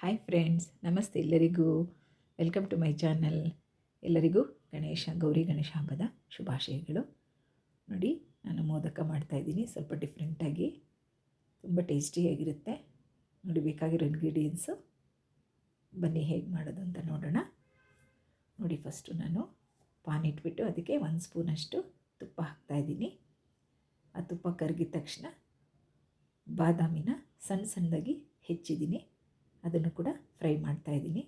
Hi friends ನಮಸ್ತೆ ಎಲ್ಲರಿಗೂ. Welcome to my channel ಎಲ್ಲರಿಗೂ ಗಣೇಶ, ಗೌರಿ ಗಣೇಶ ಹಬ್ಬದ ಶುಭಾಶಯಗಳು. ನೋಡಿ, ನಾನು ಮೋದಕ ಮಾಡ್ತಾಯಿದ್ದೀನಿ ಸ್ವಲ್ಪ ಡಿಫ್ರೆಂಟಾಗಿ ತುಂಬ ಟೇಸ್ಟಿಯಾಗಿರುತ್ತೆ ನೋಡಿ, ಬೇಕಾಗಿರೋ ಇಂಗ್ರೀಡಿಯೆಂಟ್ಸು ಬನ್ನಿ, ಹೇಗೆ ಮಾಡೋದು ಅಂತ ನೋಡೋಣ. ನೋಡಿ ಫಸ್ಟು ನಾನು ಪಾನ್ ಇಟ್ಬಿಟ್ಟು ಅದಕ್ಕೆ ಒಂದು ಸ್ಪೂನಷ್ಟು ತುಪ್ಪ ಹಾಕ್ತಾಯಿದ್ದೀನಿ ಆ ತುಪ್ಪ ಕರಗಿದ ತಕ್ಷಣ ಬಾದಾಮಿನ ಸಣ್ಣ ಸಣ್ಣದಾಗಿ ಹೆಚ್ಚಿದ್ದೀನಿ. ಅದನ್ನು ಕೂಡ ಫ್ರೈ ಮಾಡ್ತಾಯಿದ್ದೀನಿ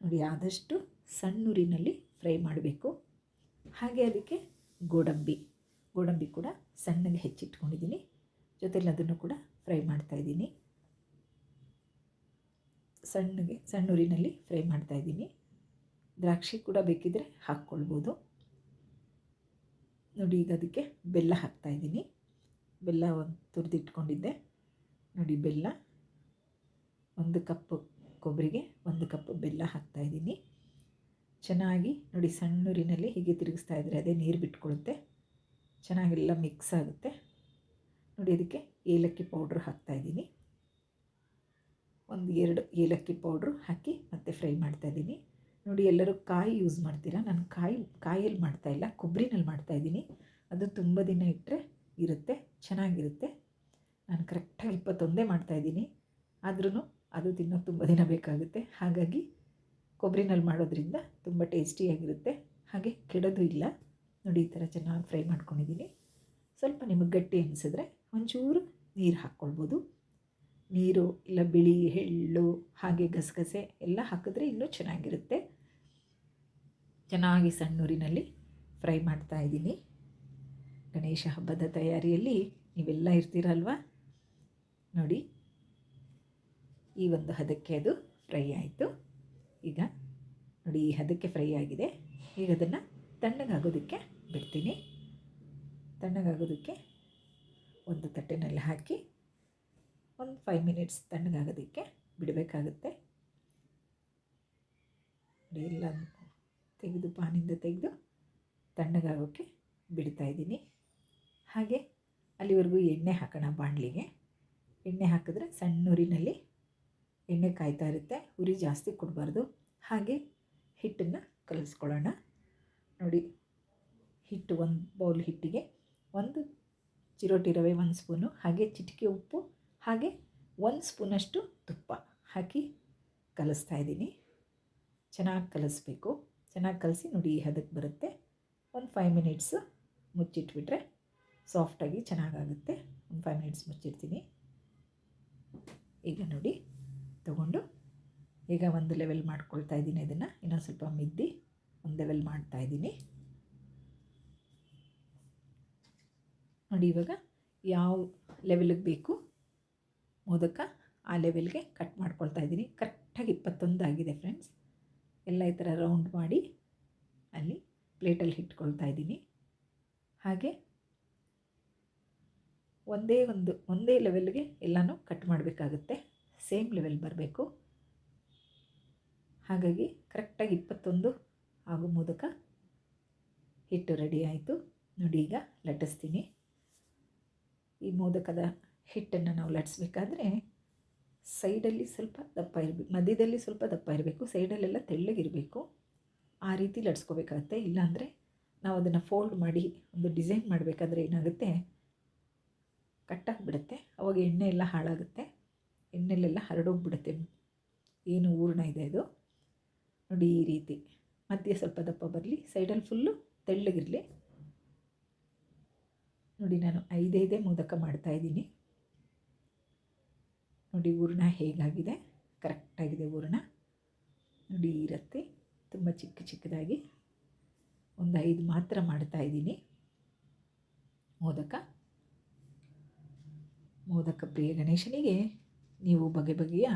ನೋಡಿ, ಆದಷ್ಟು ಸಣ್ಣೂರಿನಲ್ಲಿ ಫ್ರೈ ಮಾಡಬೇಕು. ಹಾಗೆ ಅದಕ್ಕೆ ಗೋಡಂಬಿ ಗೋಡಂಬಿ ಕೂಡ ಸಣ್ಣಗೆ ಹೆಚ್ಚಿಟ್ಕೊಂಡಿದ್ದೀನಿ. ಜೊತೆಲಿ ಅದನ್ನು ಕೂಡ ಫ್ರೈ ಮಾಡ್ತಾಯಿದ್ದೀನಿ ಸಣ್ಣಗೆ, ಸಣ್ಣೂರಿನಲ್ಲಿ ಫ್ರೈ ಮಾಡ್ತಾಯಿದ್ದೀನಿ ದ್ರಾಕ್ಷಿ ಕೂಡ ಬೇಕಿದ್ದರೆ ಹಾಕ್ಕೊಳ್ಬೋದು. ನೋಡಿ, ಈಗ ಅದಕ್ಕೆ ಬೆಲ್ಲ ಹಾಕ್ತಾಯಿದ್ದೀನಿ ಬೆಲ್ಲ ಒಂದು ತುರಿದಿಟ್ಕೊಂಡಿದ್ದೆ. ನೋಡಿ, ಬೆಲ್ಲ ಒಂದು ಕಪ್ ಕೊಬ್ಬರಿಗೆ ಒಂದು ಕಪ್ ಬೆಲ್ಲ ಹಾಕ್ತಾಯಿದ್ದೀನಿ ಚೆನ್ನಾಗಿ ನೋಡಿ ಸಣ್ಣೂರಿನಲ್ಲಿ ಹೀಗೆ ತಿರುಗಿಸ್ತಾ ಇದ್ದರೆ ಅದೇ ನೀರು ಬಿಟ್ಕೊಳ್ಳುತ್ತೆ ಚೆನ್ನಾಗೆಲ್ಲ ಮಿಕ್ಸ್ ಆಗುತ್ತೆ. ನೋಡಿ ಅದಕ್ಕೆ ಏಲಕ್ಕಿ ಪೌಡ್ರ್ ಹಾಕ್ತಾಯಿದ್ದೀನಿ ಒಂದು ಎರಡು ಏಲಕ್ಕಿ ಪೌಡ್ರು ಹಾಕಿ ಮತ್ತೆ ಫ್ರೈ ಮಾಡ್ತಾಯಿದ್ದೀನಿ ನೋಡಿ ಎಲ್ಲರೂ ಕಾಯಿ ಯೂಸ್ ಮಾಡ್ತೀರಾ? ನಾನು ಕಾಯಿ, ಕಾಯಲ್ಲಿ ಮಾಡ್ತಾಯಿಲ್ಲ ಕೊಬ್ಬರಿನಲ್ಲಿ ಮಾಡ್ತಾಯಿದ್ದೀನಿ ಅದು ತುಂಬ ದಿನ ಇಟ್ಟರೆ ಇರುತ್ತೆ, ಚೆನ್ನಾಗಿರುತ್ತೆ. ನಾನು ಕರೆಕ್ಟಾಗಿ ಇಪ್ಪತ್ತೊಂದೇ ಮಾಡ್ತಾಯಿದ್ದೀನಿ ಆದ್ರೂ ಅದು ತಿನ್ನೋಕ್ಕೆ ತುಂಬ ದಿನ ಬೇಕಾಗುತ್ತೆ. ಹಾಗಾಗಿ ಕೊಬ್ಬರಿನಲ್ಲಿ ಮಾಡೋದ್ರಿಂದ ತುಂಬ ಟೇಸ್ಟಿಯಾಗಿರುತ್ತೆ ಹಾಗೆ ಕೆಡೋದು ಇಲ್ಲ. ನೋಡಿ ಈ ಥರ ಚೆನ್ನಾಗಿ ಫ್ರೈ ಮಾಡ್ಕೊಂಡಿದ್ದೀನಿ ಸ್ವಲ್ಪ ನಿಮಗೆ ಗಟ್ಟಿ ಅನಿಸಿದ್ರೆ ಒಂಚೂರು ನೀರು ಹಾಕ್ಕೊಳ್ಬೋದು ನೀರು ಇಲ್ಲ ಬಿಳಿ, ಎಳ್ಳು, ಹಾಗೆ ಗಸಗಸೆ ಎಲ್ಲ ಹಾಕಿದ್ರೆ ಇನ್ನೂ ಚೆನ್ನಾಗಿರುತ್ತೆ. ಚೆನ್ನಾಗಿ ಸಣ್ಣೂರಿನಲ್ಲಿ ಫ್ರೈ ಮಾಡ್ತಾ ಇದ್ದೀನಿ ಗಣೇಶ ಹಬ್ಬದ ತಯಾರಿಯಲ್ಲಿ ನೀವೆಲ್ಲ ಇರ್ತೀರಲ್ವ? ನೋಡಿ. ಈ ಒಂದು ಹದಕ್ಕೆ ಅದು ಫ್ರೈ ಆಯಿತು. ಈಗ ನೋಡಿ, ಈ ಹದಕ್ಕೆ ಫ್ರೈ ಆಗಿದೆ. ಈಗ ಅದನ್ನು ತಣ್ಣಗಾಗೋದಕ್ಕೆ ಬಿಡ್ತೀನಿ. ತಣ್ಣಗಾಗೋದಕ್ಕೆ ಒಂದು ತಟ್ಟೆನಲ್ಲಿ ಹಾಕಿ ಒಂದು ಫೈವ್ ಮಿನಿಟ್ಸ್ ತಣ್ಣಗಾಗೋದಕ್ಕೆ ಬಿಡಬೇಕಾಗುತ್ತೆ. ಎಲ್ಲ ತೆಗೆದು ಪಾನಿಂದ ತೆಗೆದು ತಣ್ಣಗಾಗೋಕ್ಕೆ ಬಿಡ್ತಾಯಿದ್ದೀನಿ ಹಾಗೆ ಅಲ್ಲಿವರೆಗೂ ಎಣ್ಣೆ ಹಾಕೋಣ ಬಾಣಲಿಗೆ. ಎಣ್ಣೆ ಹಾಕಿದ್ರೆ ಸಣ್ಣ ಉರಿನಲ್ಲಿ ಎಣ್ಣೆ ಕಾಯ್ತಾ ಇರುತ್ತೆ, ಉರಿ ಜಾಸ್ತಿ ಕೊಡಬಾರ್ದು. ಹಾಗೆ ಹಿಟ್ಟನ್ನು ಕಲಿಸ್ಕೊಳ್ಳೋಣ. ನೋಡಿ, ಹಿಟ್ಟು ಒಂದು ಬೌಲ್ ಹಿಟ್ಟಿಗೆ ಒಂದು ಚಿರೋಟಿ ರವೆ ಒಂದು ಸ್ಪೂನು ಹಾಗೆ ಚಿಟಿಕೆ ಉಪ್ಪು, ಹಾಗೆ ಒಂದು ಸ್ಪೂನಷ್ಟು ತುಪ್ಪ ಹಾಕಿ ಕಲಿಸ್ತಾ ಇದ್ದೀನಿ. ಚೆನ್ನಾಗಿ ಕಲಿಸ್ಬೇಕು. ಚೆನ್ನಾಗಿ ಕಲಸಿ ನೋಡಿ ಹದಕ್ಕೆ ಬರುತ್ತೆ. ಒಂದು ಫೈವ್ ಮಿನಿಟ್ಸು ಮುಚ್ಚಿಟ್ಬಿಟ್ರೆ ಸಾಫ್ಟಾಗಿ ಚೆನ್ನಾಗಾಗುತ್ತೆ. ಒಂದು ಫೈವ್ ಮಿನಿಟ್ಸ್ ಮುಚ್ಚಿಡ್ತೀನಿ. ಈಗ ನೋಡಿ. ತಗೊಂಡು ಈಗ ಒಂದು ಲೆವೆಲ್ ಮಾಡ್ಕೊಳ್ತಾ ಇದ್ದೀನಿ ಇದನ್ನು. ಇನ್ನೊಂದು ಸ್ವಲ್ಪ ಮಿದ್ದಿ ಒಂದು ಲೆವೆಲ್ ಮಾಡ್ತಾ ಇದ್ದೀನಿ. ನೋಡಿ ಇವಾಗ ಯಾವ ಲೆವೆಲಿಗೆ ಬೇಕು ಮೋದಕ ಆ ಲೆವೆಲ್ಗೆ ಕಟ್ ಮಾಡ್ಕೊಳ್ತಾ ಇದ್ದೀನಿ. ಕರೆಕ್ಟಾಗಿ ಇಪ್ಪತ್ತೊಂದು ಆಗಿದೆ ಫ್ರೆಂಡ್ಸ್ ಎಲ್ಲ ಈ ಥರ ರೌಂಡ್ ಮಾಡಿ ಅಲ್ಲಿ ಪ್ಲೇಟಲ್ಲಿ ಇಟ್ಕೊಳ್ತಾ ಇದ್ದೀನಿ. ಹಾಗೆ ಒಂದೇ ಒಂದು, ಒಂದೇ ಲೆವೆಲ್ಗೆ ಎಲ್ಲನೂ ಕಟ್ ಮಾಡಬೇಕಾಗುತ್ತೆ. ಸೇಮ್ ಲೆವೆಲ್ ಬರಬೇಕು. ಹಾಗಾಗಿ ಕರೆಕ್ಟಾಗಿ ಇಪ್ಪತ್ತೊಂದು ಆಗೋ ಮೋದಕ ಹಿಟ್ಟು ರೆಡಿ ಆಯಿತು. ನೋಡಿ ಈಗ ಲಟ್ಟಿಸ್ತೀನಿ. ಈ ಮೋದಕದ ಹಿಟ್ಟನ್ನು ನಾವು ಲಟ್ಟಿಸ್ಬೇಕಾದ್ರೆ ಸೈಡಲ್ಲಿ ಸ್ವಲ್ಪ ದಪ್ಪ ಇರಬೇಕು ಮಧ್ಯದಲ್ಲಿ ಸ್ವಲ್ಪ ದಪ್ಪ ಇರಬೇಕು. ಸೈಡಲ್ಲೆಲ್ಲ ತೆಳ್ಳಗಿರಬೇಕು. ಆ ರೀತಿ ಲಟ್ಸ್ಕೋಬೇಕಾಗತ್ತೆ ಇಲ್ಲಾಂದರೆ ನಾವು ಅದನ್ನು ಫೋಲ್ಡ್ ಮಾಡಿ ಒಂದು ಡಿಸೈನ್ ಮಾಡಬೇಕಾದ್ರೆ ಏನಾಗುತ್ತೆ? ಕಟ್ಟಾಗಿಬಿಡುತ್ತೆ ಅವಾಗ ಎಣ್ಣೆ ಎಲ್ಲ ಹಾಳಾಗುತ್ತೆ. ಎಣ್ಣೆಲೆಲ್ಲ ಹರಡೋಗ್ಬಿಡುತ್ತೆ. ಏನು ಹೂರ್ಣ ಇದೆ ಅದು. ನೋಡಿ ಈ ರೀತಿ. ಮಧ್ಯೆ ಸ್ವಲ್ಪ ದಪ್ಪ ಬರಲಿ. ಸೈಡಲ್ಲಿ ಫುಲ್ಲು ತೆಳ್ಳಗಿರಲಿ. ನೋಡಿ ನಾನು ಐದೈದೇ ಮೋದಕ ಮಾಡ್ತಾಯಿದ್ದೀನಿ ನೋಡಿ ಹೂರ್ಣ ಹೇಗಾಗಿದೆ? ಕರೆಕ್ಟಾಗಿದೆ ಹೂರ್ಣ. ನೋಡಿ ಇರುತ್ತೆ ತುಂಬ ಚಿಕ್ಕ ಚಿಕ್ಕದಾಗಿ ಒಂದು ಐದು ಮಾತ್ರ ಮಾಡ್ತಾಯಿದ್ದೀನಿ ಮೋದಕ. ಮೋದಕ ಪ್ರಿಯ ಗಣೇಶನಿಗೆ. ನೀವು ಬಗೆ ಬಗೆಯ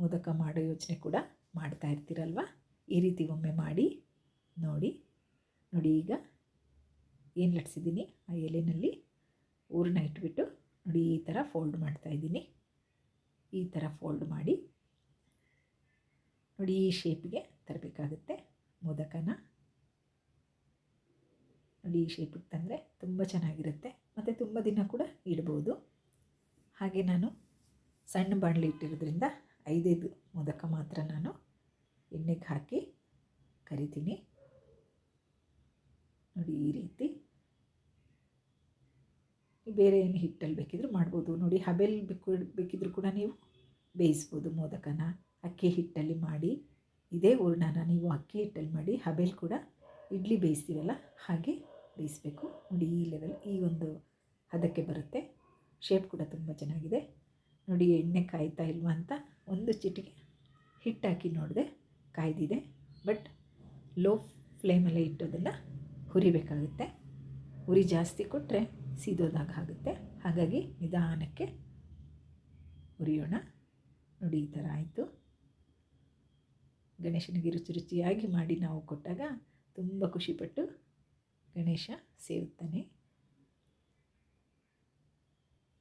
ಮೋದಕ ಮಾಡೋ ಯೋಚನೆ ಕೂಡ ಮಾಡ್ತಾ ಇರ್ತೀರಲ್ವ? ಈ ರೀತಿ ಒಮ್ಮೆ ಮಾಡಿ, ನೋಡಿ ನೋಡಿ ಈಗ ಏನು ಲಟ್ಸಿದ್ದೀನಿ? ಆ ಎಲೆಯಲ್ಲಿ ಊರನ್ನ ಇಟ್ಬಿಟ್ಟು ನೋಡಿ ಈ ಥರ ಫೋಲ್ಡ್ ಮಾಡ್ತಾಯಿದ್ದೀನಿ ಈ ಥರ ಫೋಲ್ಡ್ ಮಾಡಿ, ನೋಡಿ ಈ ಶೇಪ್ಗೆ ತರಬೇಕಾಗುತ್ತೆ ಮೋದಕನ. ನೋಡಿ ಈ ಶೇಪಿಗೆ ತಂದರೆ ತುಂಬ ಚೆನ್ನಾಗಿರುತ್ತೆ. ಮತ್ತು ತುಂಬ ದಿನ ಕೂಡ ಇಡ್ಬೋದು. ಹಾಗೆ ನಾನು ಸಣ್ಣ ಬಾಣಲಿ ಇಟ್ಟಿರೋದ್ರಿಂದ ಐದೈದು ಮೋದಕ ಮಾತ್ರ ನಾನು ಎಣ್ಣೆಗೆ ಹಾಕಿ ಕರಿತೀನಿ. ನೋಡಿ ಈ ರೀತಿ. ಬೇರೆ ಏನು ಹಿಟ್ಟಲ್ಲಿ ಬೇಕಿದ್ರೂ ಮಾಡ್ಬೋದು. ನೋಡಿ ಹಬೆಲ್ ಬೇಕು, ಬೇಕಿದ್ರೂ ಕೂಡ ನೀವು ಬೇಯಿಸ್ಬೋದು ಮೋದಕನ. ಅಕ್ಕಿ ಹಿಟ್ಟಲ್ಲಿ ಮಾಡಿ, ಇದೇ ಹೂರ್ಣನ ನೀವು ಅಕ್ಕಿ ಹಿಟ್ಟಲ್ಲಿ ಮಾಡಿ ಹಬೆಲ್ ಕೂಡ ಇಡ್ಲಿ ಬೇಯಿಸ್ತೀವಲ್ಲ, ಹಾಗೆ ಬೇಯಿಸಬೇಕು. ನೋಡಿ ಈ ಲೆವೆಲ್ ಈ ಒಂದು ಹದಕ್ಕೆ ಬರುತ್ತೆ. ಶೇಪ್ ಕೂಡ ತುಂಬ ಚೆನ್ನಾಗಿದೆ. ನೋಡಿ ಎಣ್ಣೆ ಕಾಯ್ತಾ ಇಲ್ವಾ ಅಂತ ಒಂದು ಚಿಟಿಕೆ ಹಿಟ್ಟಾಕಿ ನೋಡಿದೆ, ಕಾಯ್ದಿದೆ. ಬಟ್ ಲೋ ಫ್ಲೇಮಲ್ಲೇ ಇಟ್ಟೋದನ್ನು ಹುರಿಬೇಕಾಗುತ್ತೆ. ಹುರಿ ಜಾಸ್ತಿ ಕೊಟ್ಟರೆ ಆಗುತ್ತೆ. ಹಾಗಾಗಿ ನಿಧಾನಕ್ಕೆ ಹುರಿಯೋಣ. ನೋಡಿ ಈ ಥರ ಆಯಿತು. ಗಣೇಶನಿಗೆ ರುಚಿ ರುಚಿಯಾಗಿ ಮಾಡಿ ನಾವು ಕೊಟ್ಟಾಗ ತುಂಬ ಖುಷಿಪಟ್ಟು ಗಣೇಶ ಸೇವುತ್ತಾನೆ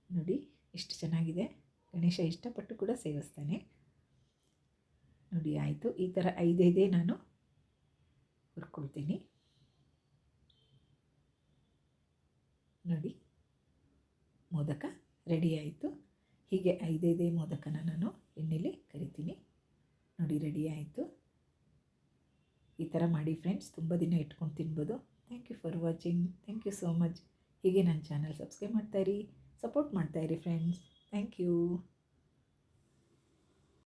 ನೋಡಿ ಎಷ್ಟು ಚೆನ್ನಾಗಿದೆ. ಗಣೇಶ ಇಷ್ಟಪಟ್ಟು ಕೂಡ ಸೇವಿಸ್ತಾನೆ. ನೋಡಿ, ಆಯಿತು. ಈ ಥರ ಐದೈದೇ ನಾನು ಹುರ್ಕೊಳ್ತೀನಿ. ನೋಡಿ, ಮೋದಕ ರೆಡಿ ಆಯಿತು. ಹೀಗೆ ಐದೈದೇ ಮೋದಕನ ನಾನು ಎಣ್ಣೆಲಿ ಕರಿತೀನಿ. ನೋಡಿ, ರೆಡಿ ಆಯಿತು. ಈ ಥರ ಮಾಡಿ ಫ್ರೆಂಡ್ಸ್ ತುಂಬ ದಿನ ಇಟ್ಕೊಂಡು ತಿನ್ಬೋದು. Thank you for watching thank you so much ಹೀಗೆ ನನ್ನ ಚಾನಲ್ ಸಬ್ಸ್ಕ್ರೈಬ್ ಮಾಡ್ತಾಯಿರಿ ಸಪೋರ್ಟ್ ಮಾಡ್ತಾಯಿರಿ ಫ್ರೆಂಡ್ಸ್ ಥ್ಯಾಂಕ್ ಯು